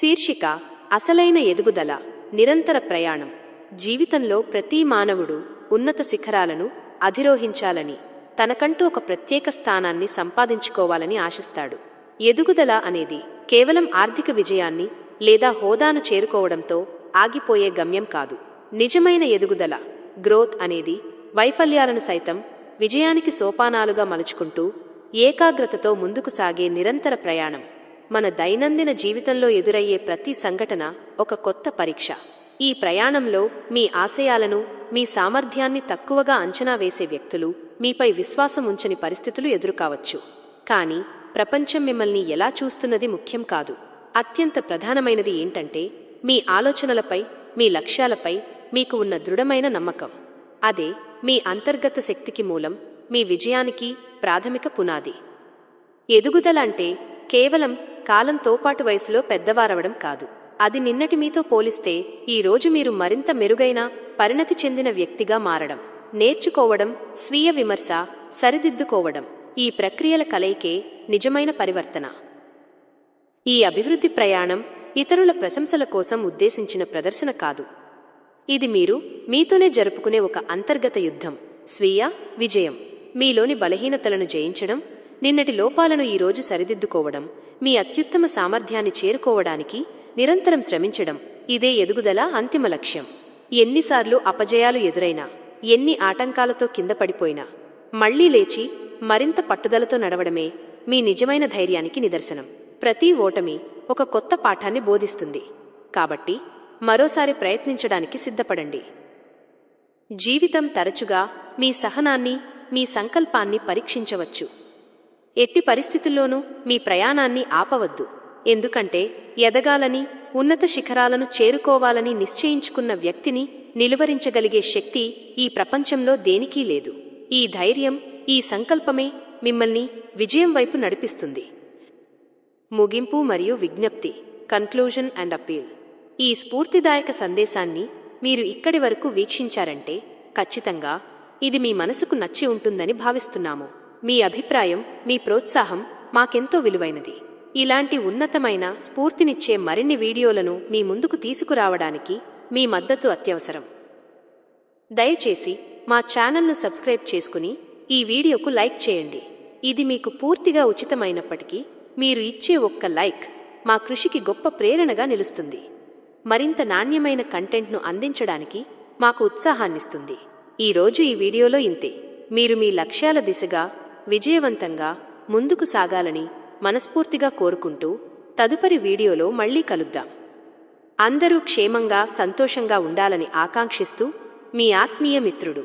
శీర్షిక అసలైన ఎదుగుదల నిరంతర ప్రయాణం. జీవితంలో ప్రతి మానవుడు ఉన్నత శిఖరాలను అధిరోహించాలని తనకంటూ ఒక ప్రత్యేక స్థానాన్ని సంపాదించుకోవాలని ఆశిస్తాడు. ఎదుగుదల అనేది కేవలం ఆర్థిక విజయాన్ని లేదా హోదాను చేరుకోవడంతో ఆగిపోయే గమ్యం కాదు. నిజమైన ఎదుగుదల గ్రోత్ అనేది వైఫల్యాలను సైతం విజయానికి సోపానాలుగా మలుచుకుంటూ ఏకాగ్రతతో ముందుకు సాగే నిరంతర ప్రయాణం. మన దైనందిన జీవితంలో ఎదురయ్యే ప్రతి సంఘటన ఒక కొత్త పరీక్ష. ఈ ప్రయాణంలో మీ ఆశయాలను మీ సామర్థ్యాన్ని తక్కువగా అంచనా వేసే వ్యక్తులు మీపై విశ్వాసం ఉంచని పరిస్థితులు ఎదురుకావచ్చు. కానీ ప్రపంచం మిమ్మల్ని ఎలా చూస్తున్నది ముఖ్యం కాదు. అత్యంత ప్రధానమైనది ఏంటంటే మీ ఆలోచనలపై మీ లక్ష్యాలపై మీకు ఉన్న దృఢమైన నమ్మకం. అదే మీ అంతర్గత శక్తికి మూలం మీ విజయానికి ప్రాథమిక పునాది. ఎదుగుదల అంటే కేవలం కాలంతో పాటు వయసులో పెద్దవారవడం కాదు. అది నిన్నటి మీతో పోలిస్తే ఈ రోజు మీరు మరింత మెరుగైన పరిణతి చెందిన వ్యక్తిగా మారడం నేర్చుకోవడం స్వీయ విమర్శ సరిదిద్దుకోవడం ఈ ప్రక్రియల కలయికే నిజమైన పరివర్తన. ఈ అభివృద్ధి ప్రయాణం ఇతరుల ప్రశంసల కోసం ఉద్దేశించిన ప్రదర్శన కాదు. ఇది మీరు మీతోనే జరుపుకునే ఒక అంతర్గత యుద్ధం స్వీయ విజయం. మీలోని బలహీనతలను జయించడం నిన్నటి లోపాలను ఈరోజు సరిదిద్దుకోవడం మీ అత్యుత్తమ సామర్థ్యాన్ని చేరుకోవడానికి నిరంతరం శ్రమించడం ఇదే ఎదుగుదల అంతిమ లక్ష్యం. ఎన్నిసార్లు అపజయాలు ఎదురైనా ఎన్ని ఆటంకాలతో కింద పడిపోయినా మళ్ళీ లేచి మరింత పట్టుదలతో నడవడమే మీ నిజమైన ధైర్యానికి నిదర్శనం. ప్రతి ఓటమి ఒక కొత్త పాఠాన్ని బోధిస్తుంది. కాబట్టి మరోసారి ప్రయత్నించడానికి సిద్ధపడండి. జీవితం తరచుగా మీ సహనాన్ని మీ సంకల్పాన్ని పరీక్షించవచ్చు. ఎట్టి పరిస్థితుల్లోనూ మీ ప్రయాణాన్ని ఆపవద్దు. ఎందుకంటే ఎదగాలని ఉన్నత శిఖరాలను చేరుకోవాలని నిశ్చయించుకున్న వ్యక్తిని నిలువరించగలిగే శక్తి ఈ ప్రపంచంలో దేనికీ లేదు. ఈ ధైర్యం ఈ సంకల్పమే మిమ్మల్ని విజయం వైపు నడిపిస్తుంది. ముగింపు మరియు విజ్ఞప్తి కన్క్లూజన్ అండ్ అపీల్ ఈ స్ఫూర్తిదాయక సందేశాన్ని మీరు ఇక్కడి వరకు వీక్షించారంటే ఖచ్చితంగా ఇది మీ మనసుకు నచ్చి ఉంటుందని భావిస్తున్నాము. మీ అభిప్రాయం మీ ప్రోత్సాహం మాకెంతో విలువైనది. ఇలాంటి ఉన్నతమైన స్ఫూర్తినిచ్చే మరిన్ని వీడియోలను మీ ముందుకు తీసుకురావడానికి మీ మద్దతు అత్యవసరం. దయచేసి మా ఛానల్ను సబ్స్క్రైబ్ చేసుకుని ఈ వీడియోకు లైక్ చేయండి. ఇది మీకు పూర్తిగా ఉచితమైనప్పటికీ మీరు ఇచ్చే ఒక్క లైక్ మా కృషికి గొప్ప ప్రేరణగా నిలుస్తుంది. మరింత నాణ్యమైన కంటెంట్ను అందించడానికి మాకు ఉత్సాహాన్నిస్తుంది. ఈరోజు ఈ వీడియోలో ఇంతే. మీరు మీ లక్ష్యాల దిశగా విజయవంతంగా ముందుకు సాగాలని మనస్ఫూర్తిగా కోరుకుంటూ తదుపరి వీడియోలో మళ్ళీ కలుద్దాం. అందరూ క్షేమంగా సంతోషంగా ఉండాలని ఆకాంక్షిస్తూ మీ ఆత్మీయ మిత్రుడు.